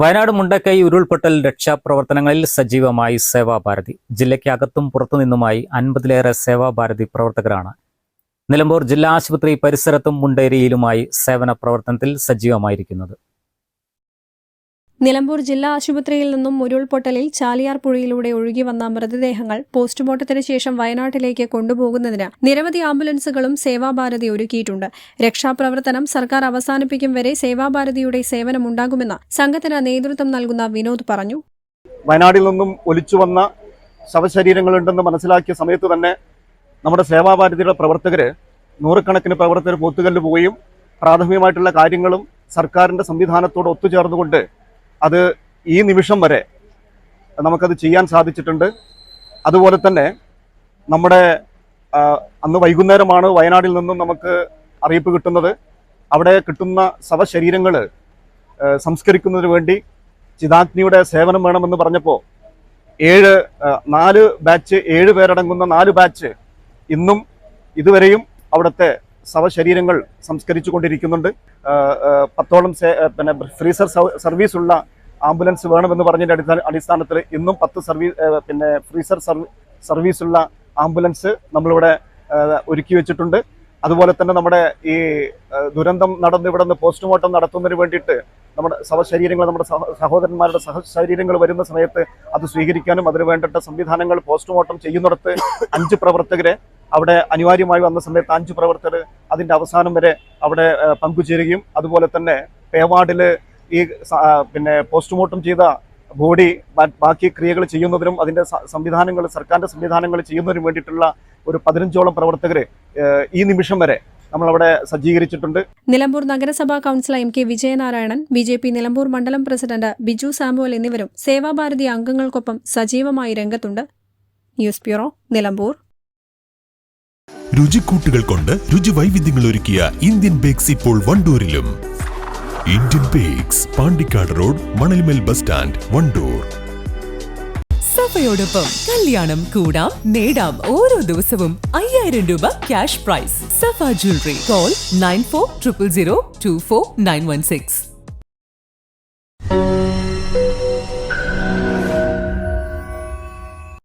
Wayanad Mundakkai ഉരുൾപൊട്ടൽ രക്ഷാപ്രവർത്തനങ്ങളിൽ സജീവമായി സേവാഭാരതി. ജില്ലയ്ക്കകത്തും പുറത്തു പുറത്തുനിന്നുമായി അൻപതിലേറെ സേവാഭാരതി പ്രവർത്തകരാണ്. നിലമ്പൂർ ജില്ലാ ആശുപത്രി പരിസരത്തും മുണ്ടേരിയിലുമായി സേവന പ്രവർത്തനത്തിൽ സജീവമായിരിക്കുന്നത്. നിലമ്പൂർ ജില്ലാ ആശുപത്രിയിൽ നിന്നും ഉരുൾപൊട്ടലിൽ ചാലിയാർ പുഴയിലൂടെ ഒഴുകി വന്ന മൃതദേഹങ്ങൾ പോസ്റ്റ്മോർട്ടത്തിന് ശേഷം വയനാട്ടിലേക്ക് കൊണ്ടുപോകുന്നതിന് നിരവധി ആംബുലൻസുകളും സേവാഭാരതി ഒരുക്കിയിട്ടുണ്ട്. രക്ഷാപ്രവർത്തനം സർക്കാർ അവസാനിപ്പിക്കും വരെ സേവാഭാരതിയുടെ സേവനമുണ്ടാകുമെന്ന് സംഘത്തിന് നേതൃത്വം നൽകുന്ന വിനോദ് പറഞ്ഞു. വയനാട്ടിൽ നിന്നും ഒലിച്ചു വന്ന ശവശരീരങ്ങളുണ്ടെന്ന് മനസ്സിലാക്കിയ സമയത്ത് തന്നെ നമ്മുടെ സേവാഭാരതിയുടെ പ്രവർത്തകർ നൂറുകണക്കിന് പ്രവർത്തകർ പോത്തുകല്ല് പോവുകയും പ്രാഥമികമായിട്ടുള്ള കാര്യങ്ങളും സർക്കാരിന്റെ സംവിധാനത്തോട് ഒത്തുചേർന്നുകൊണ്ട് അത് ഈ നിമിഷം വരെ നമുക്കത് ചെയ്യാൻ സാധിച്ചിട്ടുണ്ട്. അതുപോലെ തന്നെ നമ്മുടെ അന്ന് വൈകുന്നേരമാണ് വയനാടിൽ നിന്നും നമുക്ക് അറിയിപ്പ് കിട്ടുന്നത്. അവിടെ കിട്ടുന്ന ശവശരീരങ്ങൾ സംസ്കരിക്കുന്നതിന് വേണ്ടി ചിതാഗ്നിയുടെ സേവനം വേണമെന്ന് പറഞ്ഞപ്പോൾ ഏഴ് നാല് ബാച്ച് ഏഴ് പേരടങ്ങുന്ന നാല് ബാച്ച് ഇന്നും ഇതുവരെയും അവിടുത്തെ ശവശരീരങ്ങൾ സംസ്കരിച്ചു കൊണ്ടിരിക്കുന്നുണ്ട് പത്തോളം പിന്നെ ഫ്രീസർ സർവീസ് ഉള്ള ആംബുലൻസ് വേണമെന്ന് പറഞ്ഞതിന്റെ അടിസ്ഥാന അടിസ്ഥാനത്തിൽ ഇന്നും പത്ത് സർവീസ് പിന്നെ ഫ്രീസർ സർവീ സർവീസ് ഉള്ള ആംബുലൻസ് നമ്മളിവിടെ ഒരുക്കി വെച്ചിട്ടുണ്ട്. അതുപോലെ തന്നെ നമ്മുടെ ഈ ദുരന്തം നടന്ന് ഇവിടെ നിന്ന് പോസ്റ്റ്മോർട്ടം നടത്തുന്നതിന് വേണ്ടിയിട്ട് നമ്മുടെ ശവശരീരങ്ങൾ നമ്മുടെ സഹ- സഹോദരന്മാരുടെ സഹശരീരങ്ങൾ വരുന്ന സമയത്ത് അത് സ്വീകരിക്കാനും അതിന് വേണ്ടിട്ട സംവിധാനങ്ങൾ പോസ്റ്റ്മോർട്ടം ചെയ്യുന്നിടത്ത് അഞ്ച് പ്രവർത്തകരെ അവിടെ അനിവാര്യമായി വന്ന സമയത്ത് അഞ്ച് പ്രവർത്തകർ അതിന്റെ അവസാനം വരെ അവിടെ പങ്കുചേരുകയും അതുപോലെ തന്നെ പേവാർഡിൽ ഈ പിന്നെ പോസ്റ്റ്മോർട്ടം ചെയ്ത ബോഡി ബാക്കി ക്രിയകൾ ചെയ്യുന്നതിനും അതിന്റെ സംവിധാനങ്ങൾ സർക്കാരിന്റെ സംവിധാനങ്ങൾ ചെയ്യുന്നതിനും വേണ്ടിയിട്ടുള്ള ഒരു പതിനഞ്ചോളം പ്രവർത്തകർ ഈ നിമിഷം വരെ നമ്മളവിടെ സജ്ജീകരിച്ചിട്ടുണ്ട്. നിലമ്പൂർ നഗരസഭാ councillor M K Vijayanarayanan B J P Nilambur മണ്ഡലം പ്രസിഡന്റ് ബിജു സാമുവൽ എന്നിവരും സേവാഭാരതി അംഗങ്ങൾക്കൊപ്പം സജീവമായി രംഗത്തുണ്ട്. News bureau Nilambur. രുചിക്കൂട്ടുകൾ കൊണ്ട് രുചി വൈവിധ്യങ്ങൾ ഒരുക്കിയ ഇന്ത്യൻ ബേക്സ് ഇപ്പോൾ വണ്ടൂരിലും. Indian bakes Pandikkad road Manalmel bus stand Wandoor. സഫയോടൊപ്പം കല്യാണം കൂടാം നേടാം ഓരോ ദിവസവും അയ്യായിരം രൂപ cash prize Safa jewellery. Call nine four triple zero two four nine one six